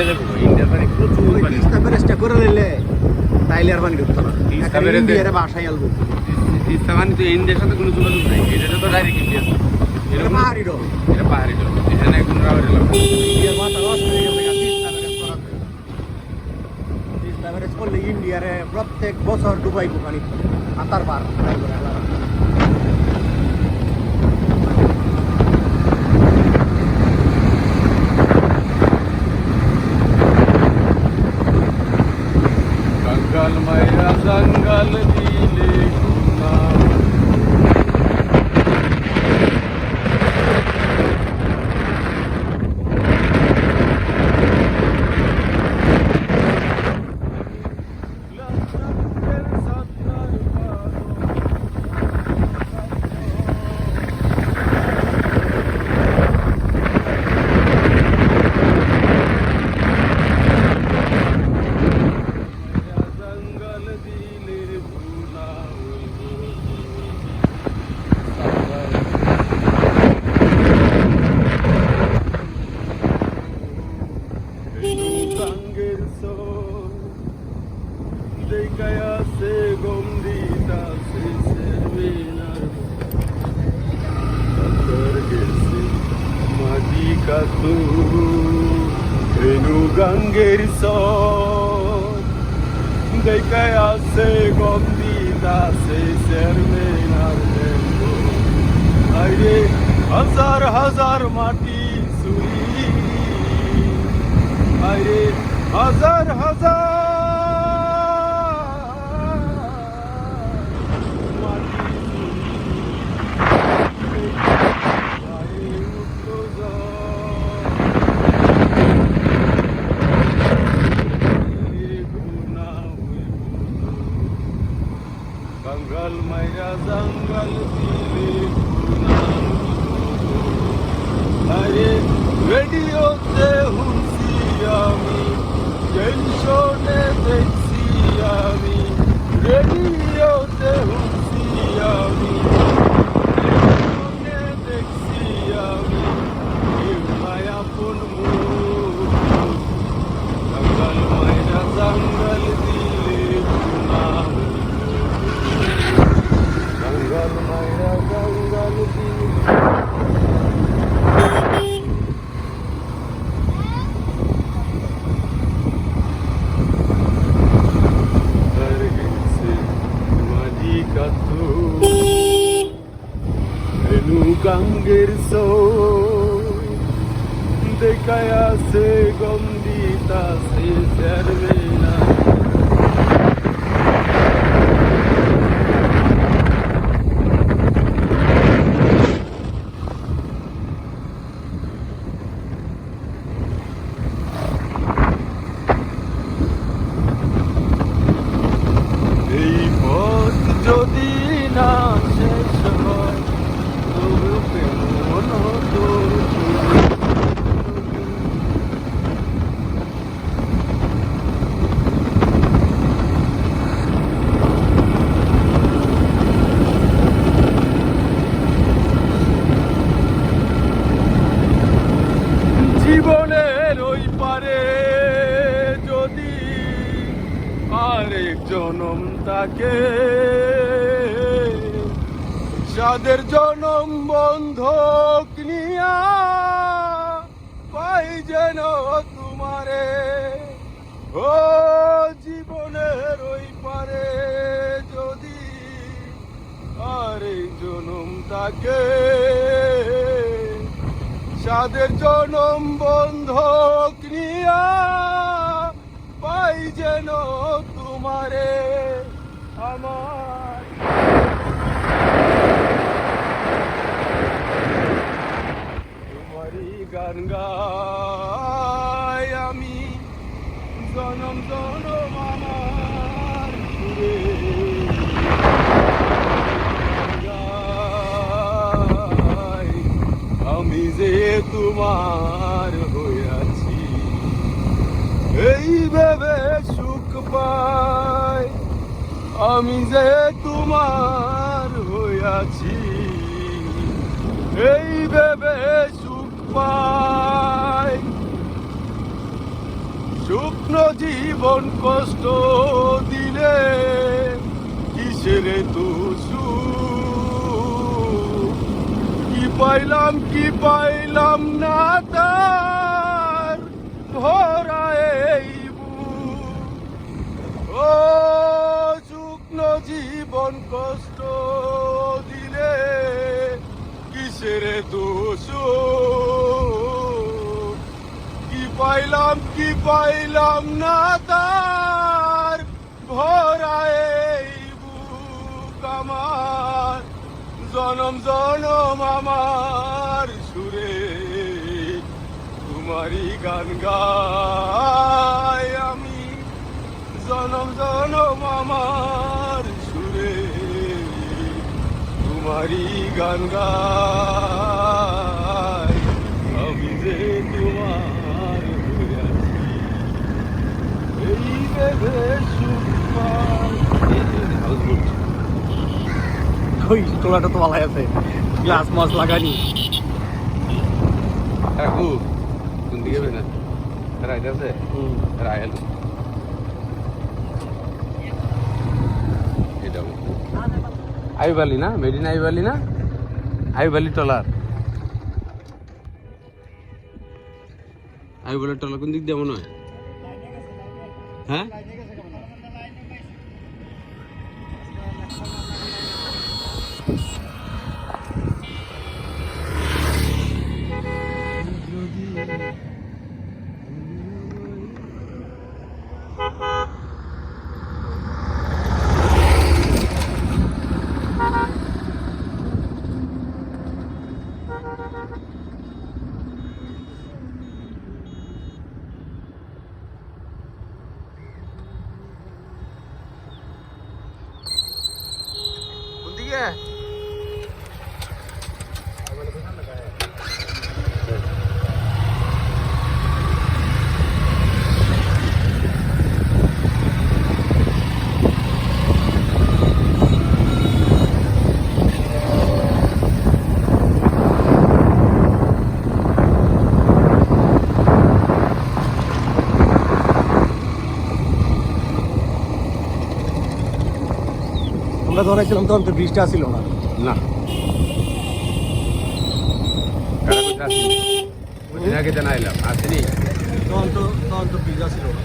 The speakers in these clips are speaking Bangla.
বিলে দেবো। ইন্ডিয়ার পানি প্রচুর পানি। তিস্তা ব্যারেজটা করে নিলে তাইলে আর পানি ঢুকতো না। ইন্ডিয়ারে বাসায় আলবো। তিস্তা পানি তো ইন্ডিয়ার সাথে কোনো যোগাযোগ নাই। এটা তো ডাইরেক্ট ইন্ডিয়া এটা পাহাড়ি এটা পাহাড়ি এখানে কোনো রাবার ইন্ডিয়ার করলে ইন্ডিয়ারে প্রত্যেক বছর ডুবাইবো পানি। পার তারপরে আলাদা। জঙ্গল মায়া জঙ্গল দিলে গুনা জঙ্গল দিলে গুনা সঙ্গের সোল দেখায়া সে গম্ভীরতা সে সেমিনার সতর গেছে মাটি কাতু রেণু গঙ্গের সোল আসে সে দাসে শেরমে আরে হাজার হাজার মাটি সুরি আরে হাজার হাজার Zangal mayra zangal dili kunan Nare radio te hunsi ami Gel şone teksi ami Radio গাঙ্গের দেখায় আছে গন্ধিতা সে চারবে না এই পথ যদি না শেষ হয় তবে কেমন তোর ছবি? জীবনের ওই পারে যদি আরেক জনম তাকে। যাদের জনম বন্ধক নিয়া পাই যেন তোমারে। ও জীবনের ওই পারে যদি আরেক জনম তাকে। যাদের জনম বন্ধক নিয়া পাই যেন তোমারে। আমার গান আমি আমি তোমার হইয়াছি এই ভেবে সুখ পাই। আমি যে তোমার হইয়াছি, এই ভেবে সুখ পাই। শুকনো জীবন কষ্ট দিলে কিসের তো কি পাইলাম কি পাইলাম না তার কষ্ট দিলে কিসের দোষ? কি পাইলাম কি পাইলাম না তার ভরা এই আমার। জনম জনম আমার সুরে তোমারই গান গাই আমি। জনম জনম আমার সুরে তোমারই গান গাই। আমি যে তোমার এই দেবে। ওই তোলাটা তো ভালো আছে। গ্লাস মাছ লাগানি। কাকু কোন দিকে না রাইট আছে? রায়ল এটা আইবালি না? মেডিন আইবালি না? আইবালি টলার আইবালি টলার কোন দিক দিয়ে মনে হয়? হ্যাঁ? কোন আমরা ধরেছিলাম তখন তো বৃষ্টি আসিল না। না। আগে জানাইলাম আসেনি? তখন তো তখন তো বৃষ্টি আসছিল না।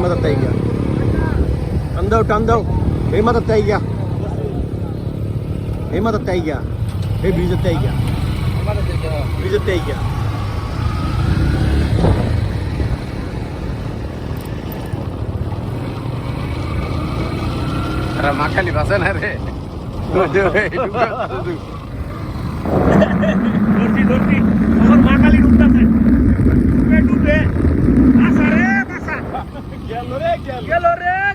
હિંમત થઈ ગયા ટન દઉં ટન દઉં હિંમત થઈ ગયા હિંમત થઈ ગયા એ બ્રિજ થઈ ગયા બ્રિજ થઈ ગયા રમાખાલી ભાષા ના રે ડોટી ડોટી માખાલી ડૂબતા છે ડૂબે ડૂબે આ સારે Gel oraya gel. Gel oraya.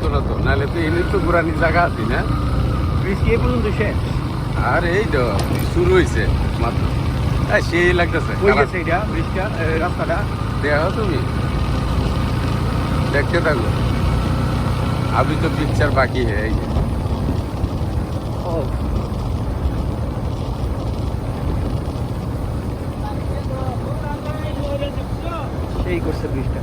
গেল আজ করন যেত না তো নাহলে তো এনে তো ঘুরানির জায়গা আছে না ব্রিজ কি এই পর্যন্ত শেষ আর এই তো শুরু হয়েছে মাত্র এই সেই লাগতেছে কই গেছে এটা ব্রিজটা এ, রাস্তাটা দেখো তুমি দেখতে থাকো अभी तो पिक्चर बाकी है ये ও সেই করছে ব্রিজটা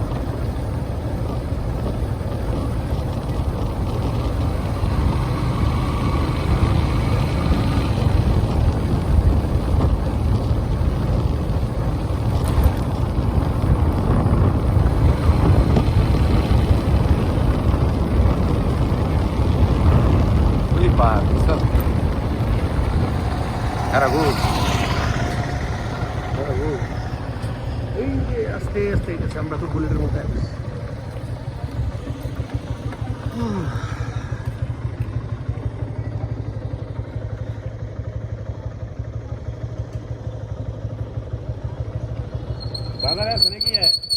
আস্তে এটাছে আমরা তো বুলেটের মধ্যে আছি। বাজারে আছে নাকি বাজারও